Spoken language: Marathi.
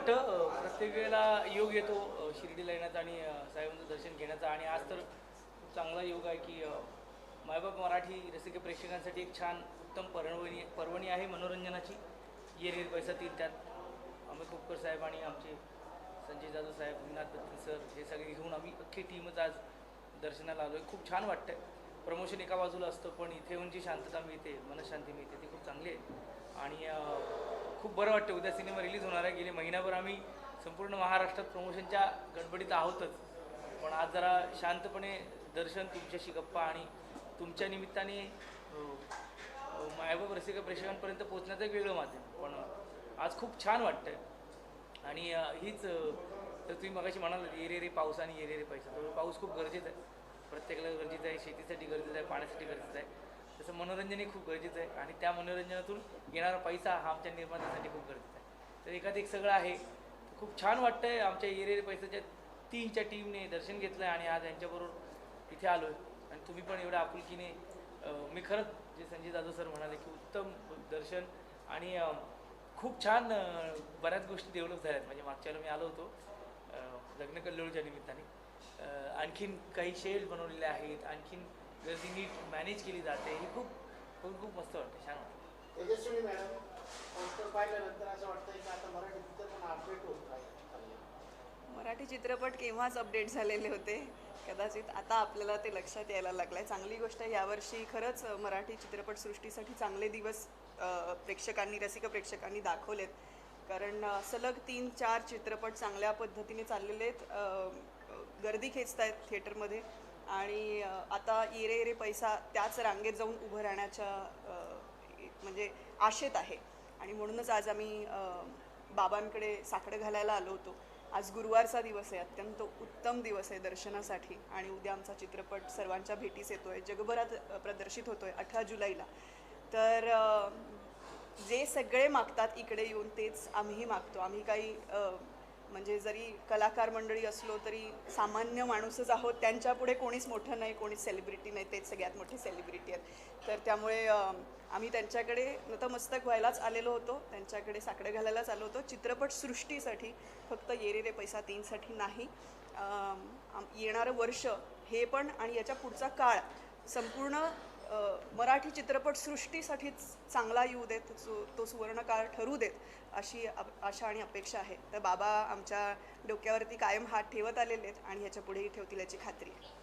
वाटतं, प्रत्येक वेळेला योग येतो शिर्डीला येण्याचा आणि साहेबांचं दर्शन घेण्याचा. आणि आज तर खूप चांगला योग आहे की मायबाप मराठी रसिक प्रेक्षकांसाठी एक छान उत्तम पर्वणी पर्वणी आहे मनोरंजनाची. येर रे पैसा तीन त्यात. अमित खोपकर साहेब आणि आमचे संजय जाधव साहेब विनाथ बत्तीन सर हे सगळे घेऊन आम्ही अख्खी टीमच आज दर्शनाला आलो आहे खूप छान वाटतंय. प्रमोशन एका बाजूला असतं पण इथे येऊन जी शांतता मिळते मनशांती मिळते ती खूप चांगली आहे. आणि खूप बरं वाटतं उद्या सिनेमा रिलीज होणार आहे. गेले महिनाभर आम्ही संपूर्ण महाराष्ट्रात प्रमोशनच्या गडबडीत आहोतच. पण आज जरा शांतपणे दर्शन तुमच्याशी गप्पा आणि तुमच्या निमित्ताने अं, अं, मायबाप प्रेक्षकांपर्यंत पोहोचण्याचं एक वेगळं माध्यम. पण आज खूप छान वाटतंय. आणि हीच तर तुम्ही मगाशी म्हणाल ये रे रे पाऊस आणि ये रे रे पैसा. तर पाऊस खूप गरजेचा आहे. प्रत्येकाला गरजेचं आहे. शेतीसाठी गरजेचं आहे. पाण्यासाठी गरजेचं आहे. तसं मनोरंजनही खूप गरजेचं आहे आणि त्या मनोरंजनातून येणारा पैसा हा आमच्या निर्मात्यासाठी खूप गरजेचा आहे. तर एखाद एक सगळं आहे. खूप छान वाटतंय आमच्या एरिया पैसाच्या तीनच्या टीमने दर्शन घेतलं आहे आणि आज यांच्याबरोबर इथे आलो आहे आणि तुम्ही पण एवढ्या आपुलकीने मी खरंच जे संजय जाधव सर म्हणाले की उत्तम दर्शन आणि खूप छान बऱ्याच गोष्टी डेव्हलप झाल्यात. म्हणजे मागच्या वेळेला मी आलो होतो लग्न कल्लोळच्या निमित्ताने. आणखीन काही शेड बनवलेले आहेत. आणखीन गर्दी नीट मॅनेज केली जाते हे खूप खूप खूप मस्त वाटतं छान वाटतं. तेजस्विनी मॅडम पोस्टर पाहिल्यानंतर असं वाटतंय की आता मराठी चित्रपट पण अपडेट होत राहील मराठी चित्रपट केव्हाच अपडेट झालेले होते? कदाचित आता आपल्याला ते लक्षात यायला लागलं आहे चांगली गोष्ट आहे यावर्षी खरंच मराठी चित्रपटसृष्टीसाठी चांगले दिवस प्रेक्षकांनी रसिक प्रेक्षकांनी दाखवलेत. कारण सलग तीन चार चित्रपट चांगल्या पद्धतीने चाललेले आहेत. गर्दी खेचत आहेत थिएटरमध्ये आणि आता इरे इरे पैसा त्याच रांगेत जाऊन उभं राहण्याच्या म्हणजे आशेत आहे. आणि म्हणूनच आज आम्ही बाबांकडे साकडं घालायला आलो होतो. आज गुरुवारचा दिवस आहे अत्यंत उत्तम दिवस आहे दर्शनासाठी. आणि उद्या आमचा चित्रपट सर्वांच्या भेटीस येतो आहे जगभरात प्रदर्शित होतो आहे अठरा जुलैला. तर जे सगळे मागतात इकडे येऊन तेच आम्हीही मागतो. आम्ही काही म्हणजे जरी कलाकार मंडळी असलो तरी सामान्य माणूसच आहोत त्यांच्यापुढे कोणीच मोठं नाही कोणीच सेलिब्रिटी नाही तेच सगळ्यात मोठी सेलिब्रिटी आहेत. तर त्यामुळे आम्ही त्यांच्याकडे नतमस्तक व्हायलाच आलेलो होतो त्यांच्याकडे साकडं घालायलाच आलो होतो. चित्रपटसृष्टीसाठी फक्त येरे रे पैसा तीनसाठी नाही. येणारं वर्ष हे पण आणि याच्या पुढचा काळ संपूर्ण मराठी चित्रपटसृष्टीसाठीच चांगला येऊ देत सु तो सुवर्णकाळ ठरू देत अशी आशा आणि अपेक्षा आहे. तर बाबा आमच्या डोक्यावरती कायम हात ठेवत आलेले आहेत आणि ह्याच्या पुढेही ठेवतील याची खात्री आहे.